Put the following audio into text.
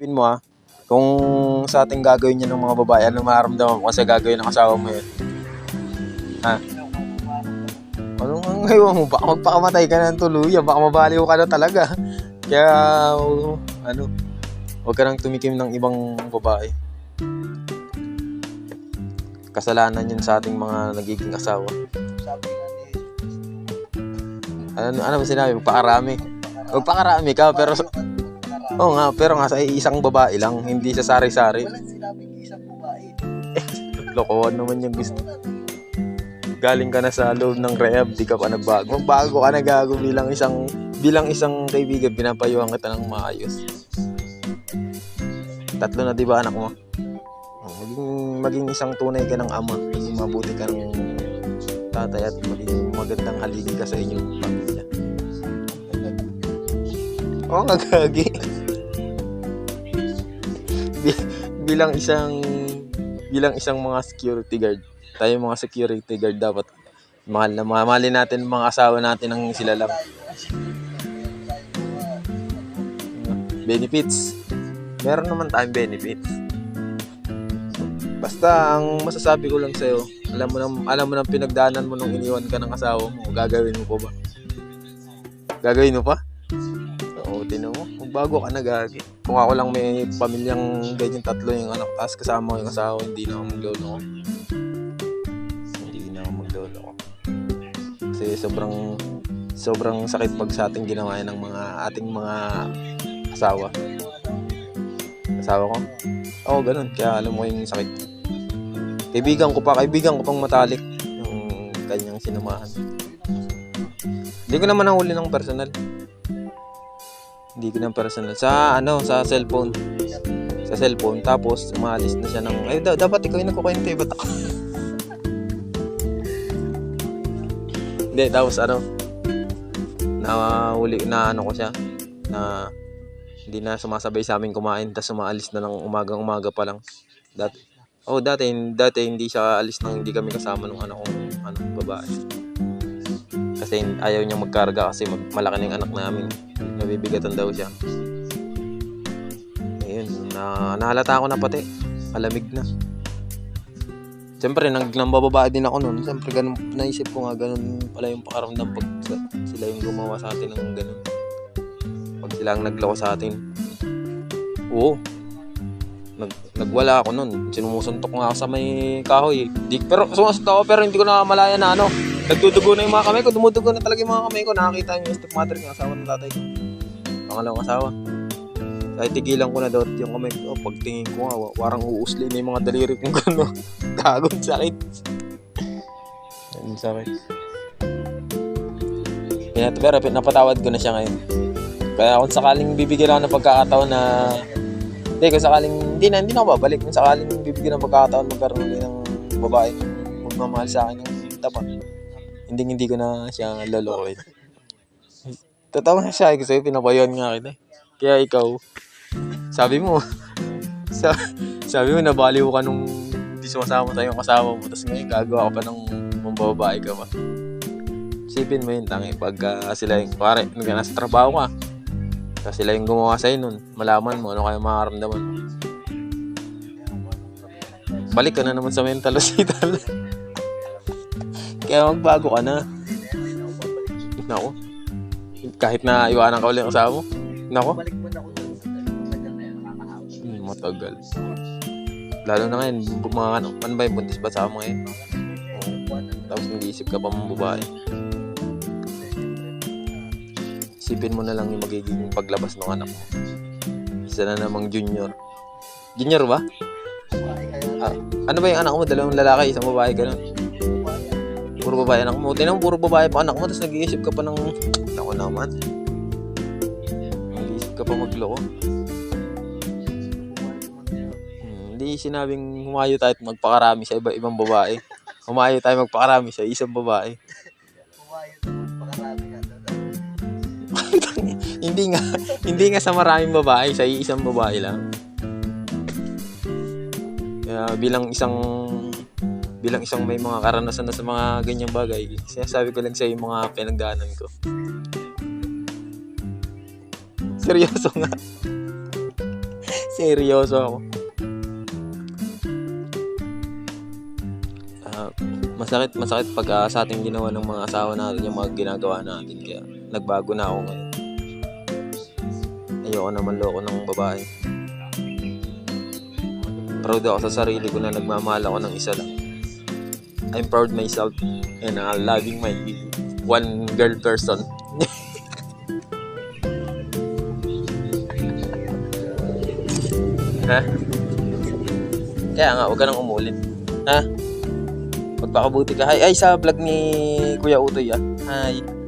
Pin mo ah, kung sa ating gagawin niya ng mga babae, ano mararamdaman mo kasi gagawin ng asawa mo yun? Ha? Ano ang ngayon mo? Baka magpakamatay ka ng tuluyan, baka mabaliw ka na talaga. Kaya, ano, huwag ka nang tumikim ng ibang babae. Kasalanan yun sa ating mga nagiging asawa. Ano, ano ba sinabi? Magpakarami. Magpakarami ka, pero Oo nga, pero nga sa isang babae lang, hindi sa sari-sari. Walang sinabing isang babae. Lokohan naman yung gusto. Galing ka na sa loob ng rehab, di ka pa nagbago. Magbago ka na gago bilang isang bilang isang kaibigan, pinapayuhan kita ng maayos. Tatlo na di ba anak mo? Oh, Maging, maging isang tunay ka ng ama, maging mabuti ka ng tatay at maging magandang haligi ka sa inyong pamilya. Oo nga gagi. Bilang isang bilang isang mga security guard, tayo mga security guard dapat mahal na mahalin natin mga asawa natin ng sila lang. Benefits. Meron naman tayong benefits. Basta ang masasabi ko lang sa'yo, alam mo nang alam mo nang pinagdaanan mo nung iniwan ka ng asawa mo, gagawin mo pa ba? Gagawin mo pa? Magbago ka na gagi. Kung ako lang may pamilyang ganyan tatlo yung anak, tapos kasama ko yung asawa, hindi na ako maglolo ko. Hindi na ako maglolo ko. Kasi sobrang sobrang sakit pag sa ating ginawa ng mga ating mga asawa. Asawa ko? Oo, ganun. Kaya alam mo yung sakit. Kaibigan ko pa, kaibigan ko pang matalik yung kanyang sinamahan. Hindi ko naman nahuli ng personal. Hindi ko ng personal. Sa ano, sa cellphone. Sa cellphone. Tapos, umalis na siya ng... Ay, da- dapat ikaw yung nagkukwento eh. Ba't ako? Hindi, tapos ano, na uli, na ano ko siya, na hindi na sumasabay sa amin kumain, tapos umaalis na ng umagang umaga pa lang. Dati, oh dati, dati hindi siya alis nang hindi kami kasama nung anak kong ano, babae. Kasi ayaw niya magkarga kasi malaki na yung anak namin. Nabibigatan daw siya. Ayun, na, nahalata ako na pati. Malamig na. Siyempre, nag nambababae din ako noon. Siyempre, ganun, naisip ko nga ganun pala yung pakaramdam pag sila yung gumawa sa atin ng ganun. Pag sila ang nagloko sa atin. Oo. Nag, nagwala ako noon. Sinumusuntok nga ako sa may kahoy. Di, pero sumusuntok ako pero hindi ko na malaya na ano. Nagdudugo na yung mga kamay ko. Dumudugo na talaga yung mga kamay ko. Nakakita yung stepmother ng asawa ng tatay ko. Pangalawang asawa. Kahit tigilan ko na daw yung kamay ko. Pagtingin ko nga, parang uusli na yung mga daliri kong gano'n. Kagod sakit. Ang sakit. Kaya, pero napatawad ko na siya ngayon. Kaya kung sakaling bibigyan ako ng pagkakataon na hindi, kung sakaling hindi na, hindi na ako babalik. Kung sakaling bibigyan ng pagkakataon magkaroon ulit ng babae magmamahal sa akin ng tapat. Hindi hindi ko na siya lolokohin. Totoo na siya kasi pinapayan nga kita. eh. Kaya ikaw, sabi mo, sa, sabi mo nabaliw ka nung hindi sumasama tayo kasama mo. Tapos ngayon gagawa ka pa ng mambababae ka pa. Isipin mo yun, tangi. Pagka sila yung, pare, nasa trabaho ka, tapos sila yung gumawa sa'yo nun, malaman mo ano kaya makaramdaman mo. Balik ka na naman sa mental hospital. kaya magbago ka na. Nako. Kahit na iwanan ka ulit ang asawa mo. Nako. Balik mo na sa kanya na yan, nakakahawa. Hmm, matagal. Lalo na ngayon, mga ano, ano ba yung buntis ba sa mo ngayon? Tapos nag-iisip ka pa mong babae. Isipin mo na lang yung magiging paglabas ng anak mo. Isa na namang junior. Junior ba? Ah, ano ba yung anak mo? Dalawang lalaki, isang babae, ganun. Puro babae anak mo. Tinan mo, puro babae pa anak mo, tapos nag-iisip ka pa ng... Naman. Nag-iisip ka pa magloko. Hmm, sinabing humayo tayo at magpakarami sa iba-ibang babae. Humayo tayo magpakarami sa isang babae. Kumayo naman, pakarami nga doon. hindi nga, hindi nga sa maraming babae, sa isang babae lang. Kaya bilang isang bilang isang may mga karanasan na sa mga ganyang bagay, sinasabi ko lang sa yung mga pinagdaanan ko. Seryoso nga. Seryoso ako. Ah, masakit, masakit pag ah, sa ating ginawa ng mga asawa natin yung mga ginagawa natin. Kaya nagbago na ako ngayon. Ayoko naman loko ng babae. Proud ako sa sarili ko na nagmamahal ako ng isa lang. I'm proud myself and uh, loving my one girl person. ha? Kaya nga, huwag ka nang umulit. Ha? Magpakabuti ka. Hi, ay, sa vlog ni Kuya Utoy ah. Hi.